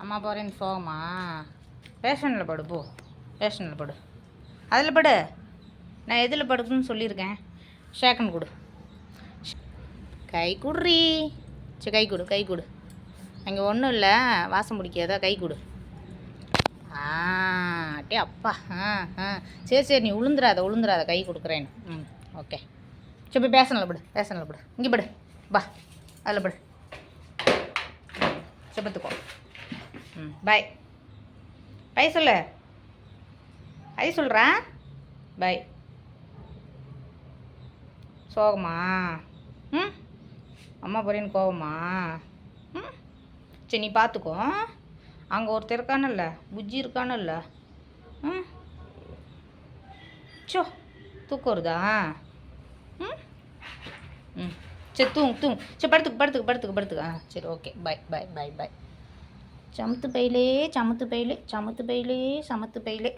அம்மா போகிறேன்னு சோகமா ரேஷனில் படு போ. ரேஷனில் படு. அதில் படு. நான் எதில் படுக்குன்னு சொல்லியிருக்கேன். ஷேக்கன் கொடு. கை குடுறி. சரி கை கொடு கை கொடு. அங்கே ஒன்றும் இல்லை. வாசம் பிடிக்காதா கை கொடு. ஆ அட்டே அப்பா. ஆ ஆ. சரி சரி நீ உளுந்துராத உளுந்துராத கை கொடுக்குறேன்னு. ம் ஓகே. சரி போய் பேசனில் படு பேசனில் படு. இங்கே படு. பா அதில் படு. செபத்துக்கோ ம் பாய் பை சொல்லு. ஐ சொல்கிறேன் பை சோகமா? ம்? அம்மா போறேன்னு கோவமா? ம்? சரி நீ பார்த்துக்கோ அங்கே ஒருத்தர் இருக்கானல்ல. புஜ்ஜி இருக்கானல்ல. ம்? சோ தூக்கம் வருதா? ம்? ம். சரி தூங் தூங் சரி படுத்துக்கு படுத்துக்கு படுத்துக்கு படுத்துக்கு. ஆ சரி okay. Bye bye bye bye சமத்து பையிலே சமத்து பையிலே சமத்து பையிலே சமத்து பையிலே